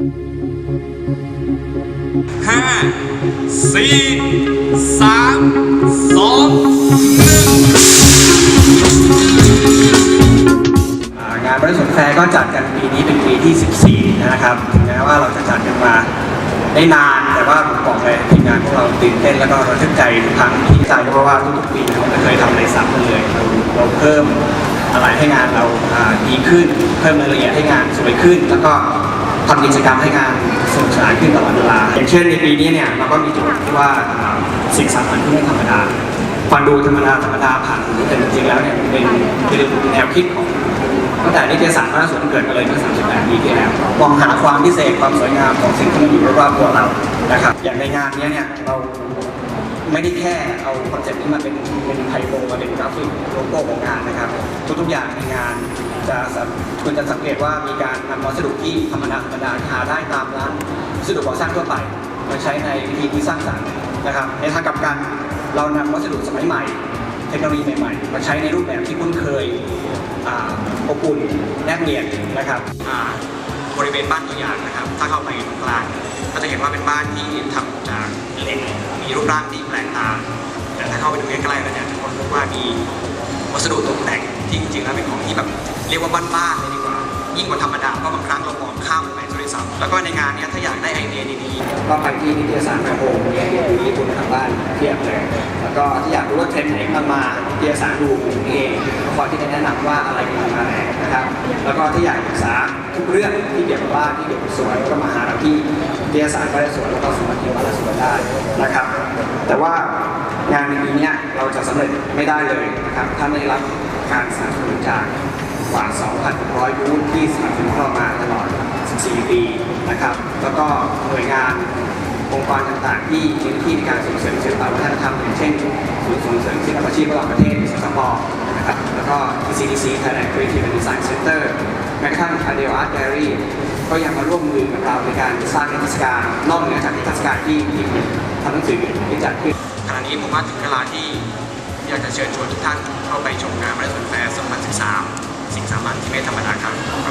ห้าสี่สามสองหนึ่งอ่างานบริษัทแฟร์ก็จัดกันปีนี้เป็นปีที่ 14 นะครับถึงแม้ว่าเราจะจัดกันมาได้นานแต่ว่าผมบอกเลยทีมงานพวกเราตื่นเต้นแล้วก็ระทึกใจทุกครั้งที่ใจเพราะว่าทุกๆปีเราไม่เคยทำอะไรซ้ำกันเลยเราเราเพิ่มอะไรให้งานเราดีขึ้น เพิ่มรายละเอียดให้งานสวยขึ้น แล้วก็ ทำกิจกรรมให้งานสนุกสนานขึ้นตลอดเวลาอย่างเช่นในปีนี้เนี่ยเราก็มีจุดที่ว่าสิ่งสำคัญที่ไม่ธรรมดาฟังดูธรรมดาธรรมดาผ่านแต่จริงๆแล้วเนี่ยเป็นเป็นแนวคิดของตั้งแต่นิตยสารพระสวนเกิดมาเลยเมื่อ 38 ปีที่แล้วมองหาความพิเศษความสวยงามของสิ่งที่อยู่รอบๆตัวเรานะครับอย่างในงานนี้เนี่ยเรา ไม่ได้แค่เอาคอนเซ็ปต์นี้มาเป็นเป็นไทโลมาเป็นกราฟิกโลโก้ของงานนะครับ ทุกๆอย่างในงานจะคุณจะสังเกตว่ามีการนำวัสดุที่ธรรมดาธรรมดาหาได้ตามร้านวัสดุก่อสร้างทั่วไปมาใช้ในวิธีที่สร้างสรรค์นะครับ ในทางกลับกันเรานำวัสดุสมัยใหม่ เทคโนโลยีใหม่ๆ มาใช้ในรูปแบบที่คุ้นเคยอบอุ่นแนบเนียนนะครับบริเวณบ้านตัวอย่างนะครับ ถ้าเข้าไปตรงกลาง ก็จะเห็นว่าเป็นบ้านที่ทำจากเหล็กมีรูปร่างที่แปลกตาแต่ถ้าเข้าไปดูใกล้ๆแล้วเนี่ยจะพบว่ามีวัสดุตกแต่งที่จริงๆแล้วเป็นของที่แบบเรียกว่าบ้านๆเลยดีกว่า ยิ่งกว่าธรรมดาเพราะบางครั้งเรามองข้ามไปซะด้วยซ้ำแล้วก็ในงานเนี้ยถ้าอยากได้ไอเดียดีๆก็ไปที่นิตยสารแมโฮมเนี่ยดูญี่ปุ่นทางบ้านเทียบเลยแล้วก็ที่อยากรู้ว่าเทรนด์ไหนกำลังมานิตยสารดูนี่เองก็คอยที่จะแนะนำว่าอะไรกำลังมาแรงนะครับ แล้วก็ที่อยากศึกษาทุกเรื่องที่เกี่ยวกับบ้านที่เกี่ยวกับสวนก็มาหาเราที่นิตยสารบ้านและสวนแล้วก็สวนเกี่ยวกับบ้านสวนได้นะครับ แต่ว่างานในปีเนี้ยเราจะสำเร็จไม่ได้เลยนะครับถ้าไม่ได้รับการสนับสนุนจาก กว่า 2,600 บูธที่สนับสนุนเรามาตลอด 14 ปีนะครับ แล้วก็หน่วยงานองค์กรต่างๆ ที่มีหน้าที่ในการส่งเสริมศิลปวัฒนธรรมอย่างเช่นศูนย์ส่งเสริมศิลปาชีพระหว่างประเทศสสปนะครับ แล้วก็ TCDC Thailand Creative and Design Center แม้กระทั่ง a d e l Art Gallery ก็ยังมาร่วมมือกับเราในการสร้างนิทรรศการนอกเหนือจากนิทรรศการที่ที่ทำหนังสือที่จัดขึ้นขณะนี้ผมว่าถึงเวลาที่อยากจะเชิญชวนทุกท่านเข้าไปชมงานมรดกแฟร์2013ามัญที่ไม่ธรรมดาครับ